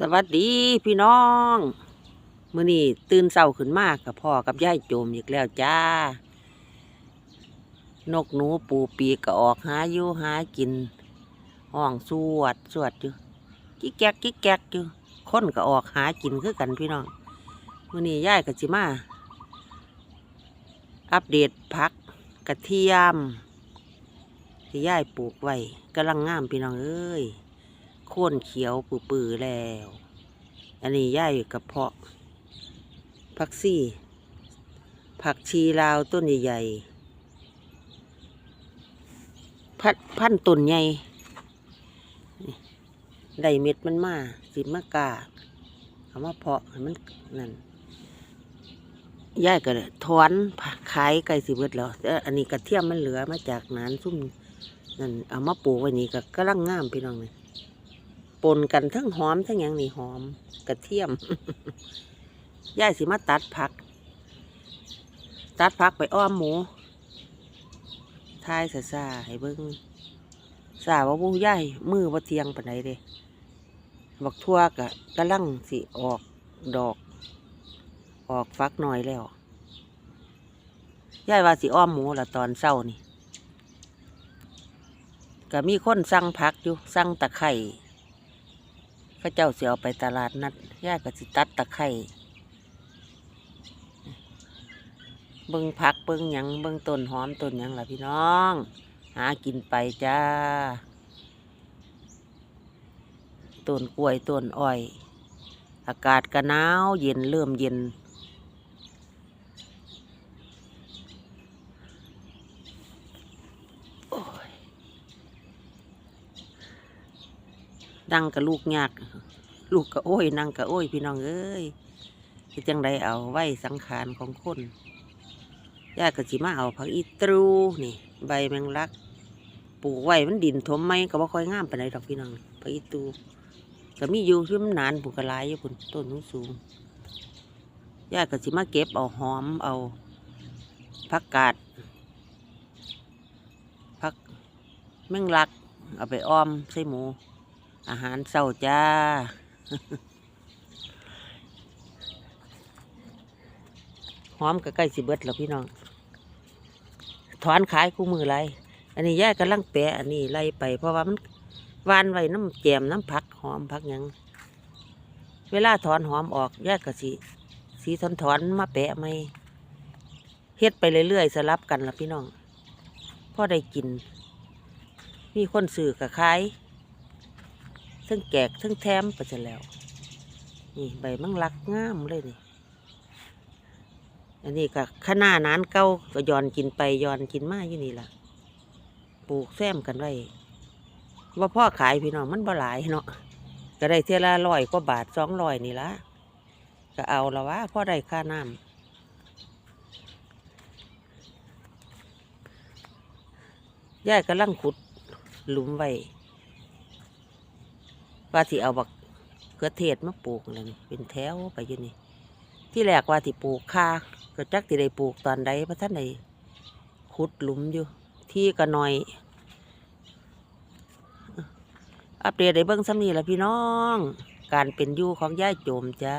สวัสดีพี่น้องมื้อนี้ตื่นเช้าขึ้นมากกับพ่อกับยายโจมอีกแล้วจ้า นกหนูปูปีกก็ออกหาอยู่หากิน ห้องสวดสวดอยู่กิ๊กแก๊กกิ๊กแก๊กอยู่คนก็ออกหากินคือกันพี่น้องมื้อนี้ยายก็สิมา อัปเดตผักกระเทียมที่ยายปลูกไว้กำลังงามพี่น้องเอ้ย โค่นเขียวปื้อๆแล้ว อันนี้ย่ายกระเพาะผักซี่ ผักชีลาวต้นใหญ่ๆพัดพันธุ์ต้นใหญ่ได้เม็ดมันมาสิมากาเอามาเพาะให้มันนั่นย่ายก็เลยถอนขายไก่สิเบิดแล้วแต่อันนี้กระเทียมมันเหลือมาจากนานซุ่มนั่นเอามาปลูกไว้นี่ก็กำลังงามพี่น้องนี่ ปนกันทั้งหอมทั้งหยังนี่หอมกระเทียมย่ายสิมาตัดผัก ตัดผักไปอ้อมหมูทายซาซาๆให้เบิ้งซาว่าบูย่ายมือบ่เทียงปานใดเด้บักทั่วกะกำลังสิออกดอก ออกฟักหน่อยแล้วย่ายว่าสิอ้อมหมูละตอนเช้านี่ก็มีคนสั่งผักอยู่สั่งตะไคร่ ข้าเจ้าเสียเอาไปตลาดนัดย่าก็สิตัดตะไคร่เบิ้งผักเบิ้งหยังเบิ้งต้นหอมต้นหยังล่ะพี่น้อง หากินไปจ้าต้นกล้วยต้นอ้อย อากาศก็หนาวเย็นเริ่มเย็น โอ้ย ดังกับลูกยากลูกกะโอ้ยนั่งกะโอ้ย พี่น้องเอ้ยคือจังใดเอาไว้สังขารของคนยาก็สิมาเอาผักอีตรูนี่ ใบแมงลักปลูกไว้มันดินถมไหมก็บ่ค่อยงามปานใดดอกพี่น้องผักอีตูก็มีอยู่ที่มันนานปลูกกระลายอยู่พุ่นต้นสูงๆย่าก็สิมาเก็บเอาหอมเอาผักกาดผักแมงลัก เอาไปอ้อมใส่หมู อาหารเศร้าจ้า หอมก็ใกล้สิเบิดแล้วพี่น้อง ถอนขายคู่มือไรอันนี้ย่ายกำลังแปะอันนี้ไล่ไป เพราะว่ามันวานไว้น้ำแจมน้ำผักหอมผักยัง เวลาถอนหอมออกย่ายก็สิสีถอนถอนๆมาแปะไม่เฮ็ดไปเรื่อยๆสลับกันละพี่น้องพ่อได้กิน มีคนสื่อกับขาย ทั้งแกกทั้งแถมไปจะแล้ว นี่ใบมังลักงามเลยนี่ อันนี้ก็ขนาหน้านานเก่าก็ย้อนกินไปย้อนกินมาอยู่นี่ล่ะ ปลูกแซมกันไว้ว่าพ่อขายพี่น้องมันบ่หลายเนาะก็ได้เท่าละร้อยกว่าบาทสองร้อยนี่ละก็เอาละวะพ่อได้ค่าน้ำยายกำลังขุดหลุมไว้ ว่าที่เอาบักเขือเทศมาปลูกอะไรนี่เป็นแถวไปอยู่นี่ ที่แรกว่าที่ปลูกค่าก็จักที่ได้ปลูกตอนใดพระท่านใดขุดหลุมอยู่ ที่ก็น้อย อัปเดตได้เบิ้งซ้ำนี่ละพี่น้อง การเป็นอยู่ของย่ายโจมจ้า